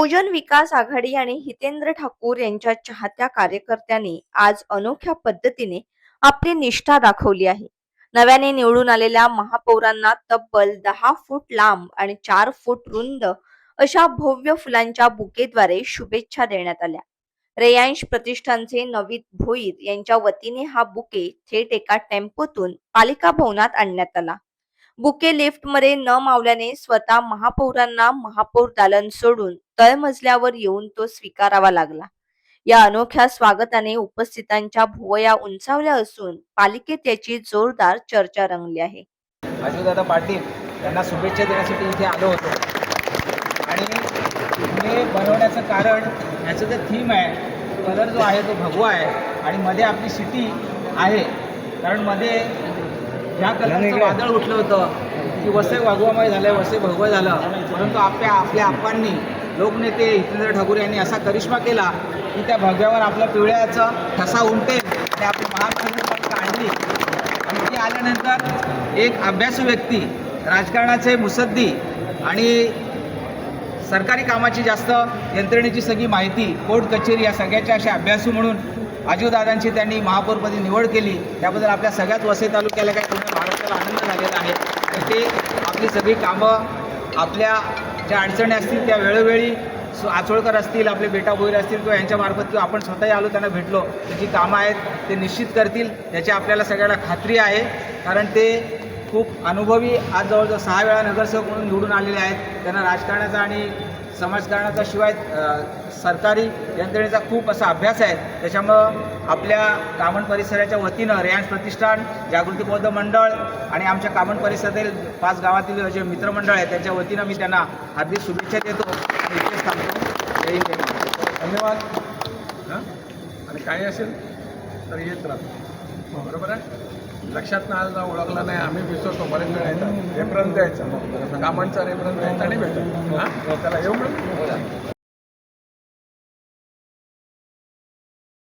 बहुजन विकास आघाडी आणि हितेंद्र ठाकूर यांच्या चाहत्या कार्यकर्त्यांनी आज अनोख्या पद्धतीने आपली निष्ठा दाखवली आहे. नव्याने निवडून आलेल्या महापौरांना तब्बल दहा फूट लांब आणि चार फूट रुंद अशा भव्य फुलांच्या बुकेद्वारे शुभेच्छा देण्यात आल्या. रेयांश प्रतिष्ठानचे नवीद भोईर यांच्या वतीने हा बुके थेट एका टेम्पोतून पालिका भवनात आणण्यात आला. बुके लिफ्टमध्ये न मावल्याने स्वतः महापौरांना महापौर दालन सोडून तळमजल्यावर येऊन तो स्वीकारावा लागला. या अनोख्या स्वागताने उपस्थितांच्या भुवया उंचावल्या असून पालिकेत याची जोरदार चर्चा रंगली आहे. अजितदादा पाटील यांना शुभेच्छा देण्यासाठी इथे आलो होतो. आणि हे बनवण्याचं कारण याचं जे थीम आहे कलर जो आहे तो भगवा आहे. आणि मध्ये आपली सिटी आहे. कारण मध्ये ह्या कलरचं वादळ उठलं होतं की वसे वागवामय झालं वसे भगवं झालं. परंतु आपल्या आपल्या आप्पांनी लोकनेते हितेंद्र ठाकूर यांनी असा करिश्मा केला की त्या भगव्यावर आपल्या पिवळ्याचा ठसा उमटेल आणि आपली महानगरपालिका आणली आणि ती आल्यानंतर एक अभ्यासू व्यक्ती राजकारणाचे मुसद्दी आणि सरकारी कामाची जास्त यंत्रणेची सगळी माहिती कोर्ट कचेरी या सगळ्याच्या अशा अभ्यासू म्हणून अजितदादांची त्यांनी महापौरपदी निवड केली. त्याबद्दल आपल्या सगळ्याच वसई तालुक्याला काही पूर्ण महाराष्ट्राला आनंद झालेला आहे. आणि ते आपली सगळी कामं आपल्या ज्या अडचणी असतील त्या वेळोवेळी सु आचोळकर असतील आपले बेटा भोईर असतील किंवा यांच्यामार्फत किंवा आपण स्वतःही आलो त्यांना भेटलो त्याची कामं आहेत ते निश्चित करतील. याची आपल्याला सगळ्याला खात्री आहे. कारण ते खूप अनुभवी आज जवळजवळ सहा वेळा नगरसेवक म्हणून निवडून आलेले आहेत. त्यांना राजकारणाचा आणि समाजकारणाचा शिवाय सरकारी यंत्रणेचा खूप असा अभ्यास आहे. त्याच्यामुळं आपल्या कामन परिसराच्या वतीनं रेयांश प्रतिष्ठान जागृती बौद्ध मंडळ आणि आमच्या कामन परिसरातील पाच गावातील जे मित्रमंडळ आहे त्यांच्या वतीनं मी त्यांना हार्दिक शुभेच्छा देतो आणि इथेच थांबतो. जय हिंद. धन्यवाद. हां? आणि काही असेल? तर येत राहतो हो, बरोबर आहे? लक्षात नाही आलं ओळखला नाही आम्ही विसरतो बरेच वेळ येतात रेफरन्स द्यायचा कामांचा रेफरन्स द्यायचा आणि भेटायचा हां? त्याला येऊ म्हणून?